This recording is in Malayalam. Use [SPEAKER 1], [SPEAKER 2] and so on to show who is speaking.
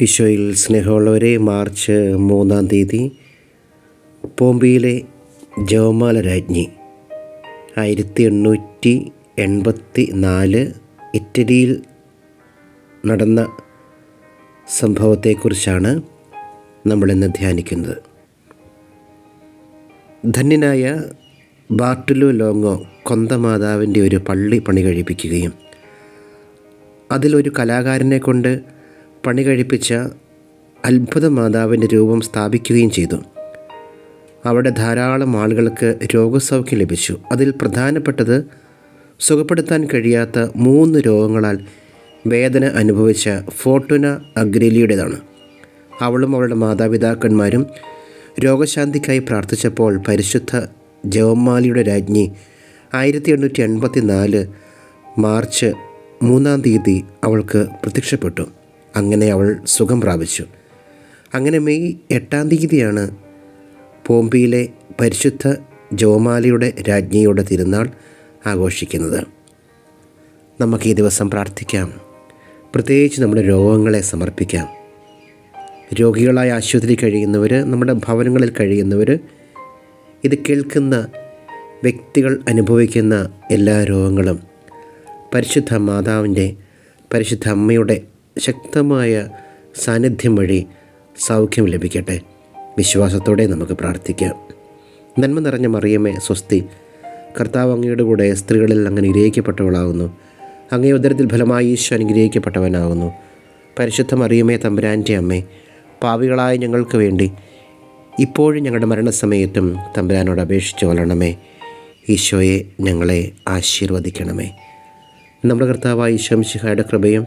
[SPEAKER 1] ഈശോയിൽ സ്നേഹമുള്ളവരെ മാർച്ച് മൂന്നാം തീയതി പോംബിയിലെ ജവമാല രാജ്ഞി ആയിരത്തി എണ്ണൂറ്റി എൺപത്തി നാല് ഇറ്റലിയിൽ നടന്ന സംഭവത്തെക്കുറിച്ചാണ് നമ്മളിന്ന് ധ്യാനിക്കുന്നത്. ധന്യനായ ബാർട്ടുലു ലോങ്ങോ കൊന്തമാതാവിന്റെ ഒരു പള്ളി പണി കഴിപ്പിക്കുകയും അതിലൊരു കലാകാരനെ കൊണ്ട് പണി കഴിപ്പിച്ച അത്ഭുത മാതാവിന്റെ രൂപം സ്ഥാപിക്കുകയും ചെയ്തു. അവിടെ ധാരാളം ആളുകൾക്ക് രോഗസൗഖ്യം ലഭിച്ചു. അതിൽ പ്രധാനപ്പെട്ടത് സുഖപ്പെടുത്താൻ കഴിയാത്ത മൂന്ന് രോഗങ്ങളാൽ വേദന അനുഭവിച്ച ഫോർട്ടുന അഗ്രേലിയുടേതാണ്. അവളും അവളുടെ മാതാപിതാക്കന്മാരും രോഗശാന്തിക്കായി പ്രാർത്ഥിച്ചപ്പോൾ പരിശുദ്ധ ജവമാലിയുടെ രാജ്ഞി ആയിരത്തി എണ്ണൂറ്റി എൺപത്തി നാല് മാർച്ച് മൂന്നാം തീയതി അവൾക്ക് പ്രത്യക്ഷപ്പെട്ടു. അങ്ങനെ അവൾ സുഖം പ്രാപിച്ചു. അങ്ങനെ മെയ് എട്ടാം തീയതിയാണ് പോംപിയിലെ പരിശുദ്ധ ജോമാലിയുടെ രാജ്ഞിയുടെ തിരുനാൾ ആഘോഷിക്കുന്നത്. നമുക്ക് ഈ ദിവസം പ്രാർത്ഥിക്കാം. പ്രത്യേകിച്ച് നമ്മുടെ രോഗങ്ങളെ സമർപ്പിക്കാം. രോഗികളായ ആശുപത്രി കഴിയുന്നവർ നമ്മുടെ ഭവനങ്ങളിൽ കഴിയുന്നവർ ഇത് കേൾക്കുന്ന വ്യക്തികൾ അനുഭവിക്കുന്ന എല്ലാ രോഗങ്ങളും പരിശുദ്ധ മാതാവിന്റെ പരിശുദ്ധ അമ്മയുടെ ശക്തമായ സാന്നിധ്യം വഴി സൗഖ്യം ലഭിക്കട്ടെ. വിശ്വാസത്തോടെ നമുക്ക് പ്രാർത്ഥിക്കാം. നന്മ നിറഞ്ഞ മറിയമ്മേ സ്വസ്തി. കർത്താവ് അങ്ങയുടെ കൂടെ സ്ത്രീകളിൽ അങ്ങനെ ഗ്രഹിക്കപ്പെട്ടവളാകുന്നു. അങ്ങേ ഉദരത്തിൽ ഫലമായി ഈശോ അനുഗ്രഹിക്കപ്പെട്ടവനാകുന്നു. പരിശുദ്ധ മറിയമേ തമ്പുരാന്റെ അമ്മേ പാവികളായ ഞങ്ങൾക്ക് വേണ്ടി ഇപ്പോഴും ഞങ്ങളുടെ മരണസമയത്തും തമ്പുരാനോട് അപേക്ഷിച്ച് കൊള്ളണമേ ഈശോയെ ഞങ്ങളെ ആശീർവദിക്കണമേ. നമ്മുടെ കർത്താവായ ഈശോ ശിഹായുടെ കൃപയും